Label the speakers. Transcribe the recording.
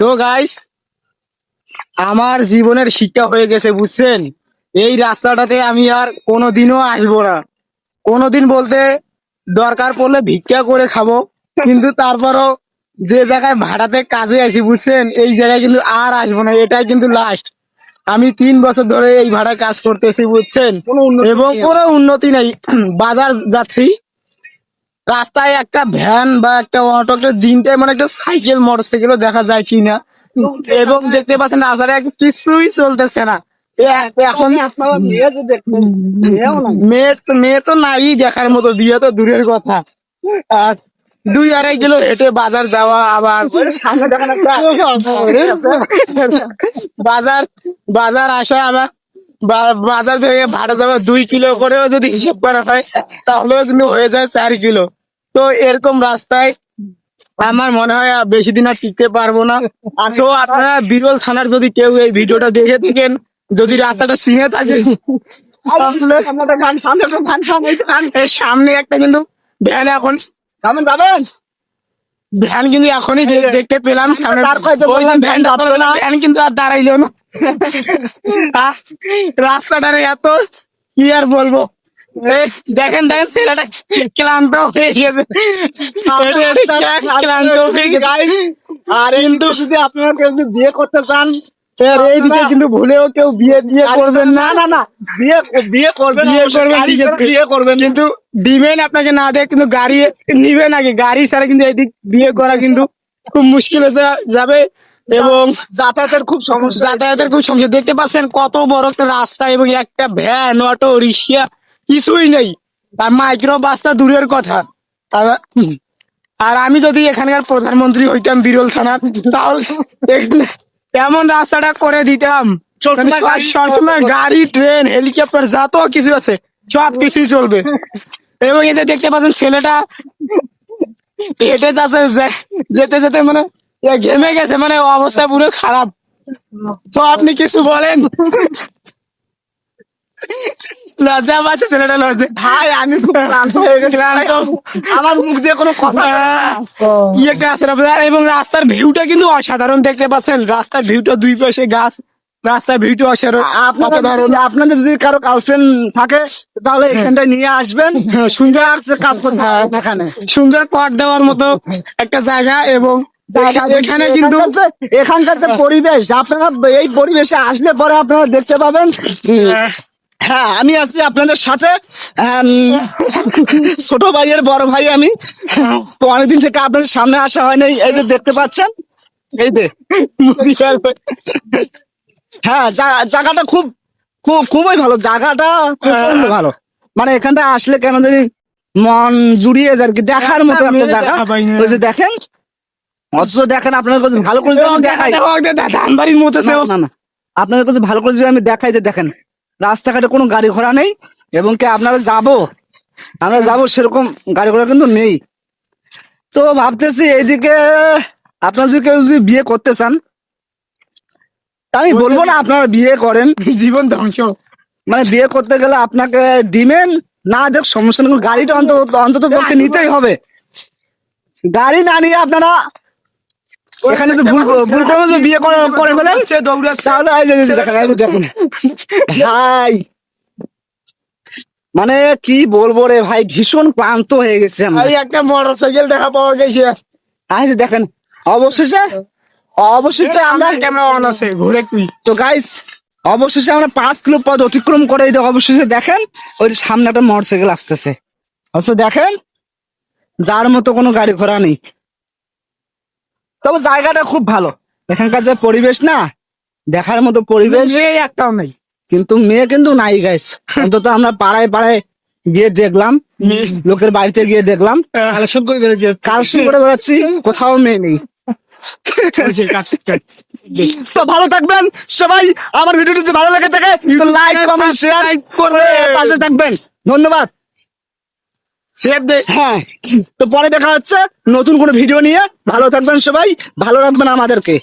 Speaker 1: So guys আমার জীবনের শিক্ষা হয়ে গেছে বুঝছেন? এই রাস্তাটাতে আমি আর কোনোদিনও আসব না। কোনোদিন বলতে দরকার পড়লে ভিক্ষা করে খাব কিন্তু তারপরও যে জায়গায় ভাড়াতে কাজে আছি বুঝছেন? এই জায়গায় কিন্তু আর আসব না এটাই কিন্তু লাস্ট আমি তিন বছর ধরে এই ভাড়ায় কাজ করতেছি বুঝছেন? এবং কোনো উন্নতি নেই। বাজার যাচ্ছি রাস্তায় একটা ভ্যান বা একটা অটো একটা দিনটায় মানে একটা সাইকেল মোটর সাইকেলও দেখা যায় কিনা। এবং দেখতে পাচ্ছেন রাস্তায় কিছুই চলতেছে না। এখন মেয়ে মেয়ে তো নাই দেখার মতো বিয়ে তো দূরের কথা। আর দুই আড়াই কিলো হেঁটে বাজার যাওয়া আবার বাজার বাজার আসা আবার বাজার থেকে ভাড়া যাওয়া দুই কিলো করেও যদি হিসেব করা হয় তাহলেও কিন্তু হয়ে যায় চার কিলো। তো এরকম রাস্তায় আমার মনে হয় আর বেশি দিন আর টিকতে পারব না। তো আপনারা বিরল থানার যদি কেউ এই ভিডিওটা দেখে থাকেন যদি রাস্তাটা চিনে থাকে সামনে একটা কিন্তু ভ্যান এখন
Speaker 2: যাবেন যাবেন
Speaker 1: ভ্যান কিন্তু এখনই দেখতে পেলাম সামনে। ভ্যান
Speaker 2: ভ্যান
Speaker 1: কিন্তু আর দাঁড়াইলো না। রাস্তাটার এত কি আর বলব? দেখেন দেখেন ছেলেটা ক্লান্ত হয়ে গেছে। ক্লান্ত হয়ে গেছে।
Speaker 2: আর কিন্তু যদি আপনারা কেউ বিয়ে করতে চান
Speaker 1: এইদিকে কিন্তু ভুলেও কেউ বিয়ে বিয়ে করবেন না
Speaker 2: না। না বিয়ে বিয়ে করবেন
Speaker 1: বিয়ে করবেন
Speaker 2: গাড়ি
Speaker 1: ঠিক
Speaker 2: ছাড়া
Speaker 1: আছে।
Speaker 2: বিয়ে করবেন।
Speaker 1: কিন্তু দিবেন আপনাকে না দেয় কিন্তু গাড়ি নিবেন আগে গাড়ি ছাড়া কিন্তু এদিক বিয়ে করা কিন্তু খুব মুশকিল হয়ে যাবে এবং
Speaker 2: যাতায়াতের খুব সমস্যা।
Speaker 1: যাতায়াতের খুব সমস্যা। দেখতে পাচ্ছেন কত বড় একটা রাস্তা এবং একটা ভ্যান অটো রিক্সা কিছুই নেই। আর মাইক্রো বাসটা দূরের কথা। আর- আমি যদি এখানকার প্রধানমন্ত্রী হইতাম বিরল থানার তাহলে এমন রাস্তাটা করে দিতাম।
Speaker 2: সবসময়
Speaker 1: মানে
Speaker 2: গাড়ি
Speaker 1: ট্রেন হেলিকপ্টার যত কিছু আছে সব কিছুই চলবে। এবং যে দেখতে পাচ্ছেন ছেলেটা হেঁটে যাচ্ছে যে- যেতে যেতে মানে ঘেমে গেছে মানে অবস্থা পুরো খারাপ। তো আপনি কিছু বলেন। লজ্জা পাচ্ছে ছেলেটা লজ্জা।
Speaker 2: ভাই আমি খুব ক্লান্ত। হয়ে গেছি আমার মুখ দিয়ে কোনো কথা
Speaker 1: কি একটা আপনার এবং রাস্তার ভিউটা কিন্তু অসাধারণ দেখতে পাচ্ছেন। রাস্তার ভিউটা দুই পাশে গাছ রাস্তার ভিউটা অসাধারণ।
Speaker 2: আপনাদের যদি- কারও গার্লফ্রেন্ড থাকে তাহলে এখানটায় নিয়ে আসবেন।
Speaker 1: হ্যাঁ, সুন্দর
Speaker 2: আসছে কাজ করতে এখানে।
Speaker 1: সুন্দর কট দেওয়ার মতো একটা জায়গা এবং এখানে কিন্তু
Speaker 2: এখানকার যে পরিবেশ আপনারা এই পরিবেশে আসলে পরে আপনারা দেখতে পাবেন হ্যাঁ আমি আছি আপনাদের সাথে ছোট ভাইয়ের বড় ভাই আমি তো অনেকদিন থেকে আপনাদের সামনে আসা হয় নাই এই যে দেখতে পাচ্ছেন এই যে হ্যাঁ জায়গাটা খুব খুব খুবই ভালো জায়গাটা ভালো মানে এখানটা আসলে কেন জানি মন জুড়িয়ে যায় আর কি দেখার মতো একটা জায়গা। ওই যে দেখেন অথচ দেখেন আপনার কাছে ভালো করে দেখাই
Speaker 1: মতো
Speaker 2: না না আপনার কাছে ভালো করে যদি আমি দেখাই যে দেখেন রাস্তাঘাটে কোনো গাড়ি ঘোড়া নেই এবং কি আপনারা যাব? আমরা যাব সেরকম গাড়ি ঘোড়া কিন্তু নেই। তো ভাবতেছি এইদিকে আপনারা যদি কেউ যদি বিয়ে করতে চান তা আমি বলব না আপনারা বিয়ে করেন।
Speaker 1: জীবন ধ্বংস।
Speaker 2: মানে বিয়ে করতে গেলে আপনাকে ডিমেন না দেখ সমস্যা নেই গাড়িটা অন্তত অন্তত পক্ষে নিতেই হবে। গাড়ি না নিয়ে আপনারা এখানে যে ভুল ভুল করে যে বিয়ে করে করে ফেলেন
Speaker 1: দৌড়াচ্ছে।
Speaker 2: তাহলে এই যে- এই দেখেন যে দেখেন ভাই। মানে কি বলব রে ভাই ভীষণ ক্লান্ত হয়ে গেছে
Speaker 1: এই একটা মোটর সাইকেল দেখা পাওয়া গেছে।
Speaker 2: যে দেখেন অবশেষে অবশেষে আমরা
Speaker 1: ক্যামেরা অন আছে ঘুরে তুই।
Speaker 2: তো গাইস অবশেষে আমরা পাঁচ কিলো পথ অতিক্রম করে এই অবশেষে দেখেন ওই যে সামনে একটা মোটরসাইকেল আসতেছে। অথচ দেখেন যার মতো কোনো গাড়ি ঘোড়া নেই। তবে জায়গাটা খুব ভালো। এখানকার যে পরিবেশ না দেখার মতো পরিবেশ।
Speaker 1: একটাও নেই।
Speaker 2: কিন্তু মেয়ে কিন্তু নাই গাইস অন্তত আমরা পাড়ায় পাড়ায় গিয়ে দেখলাম। লোকের বাড়িতে গিয়ে দেখলাম।
Speaker 1: কালেকশন করে বেড়েছে।
Speaker 2: কালেকশন করে বেড়াচ্ছি কোথাও মেয়ে নেই। তো ভালো থাকবেন। সবাই আমার ভিডিওটি যদি ভালো লেগে থাকে লাইক কমেন্ট শেয়ার করে পাশে থাকবেন। ধন্যবাদ।
Speaker 1: দে
Speaker 2: হ্যাঁ তো পরে দেখা হচ্ছে নতুন কোনো ভিডিও নিয়ে। ভালো থাকবেন সবাই, ভালো রাখবেন আমাদেরকে।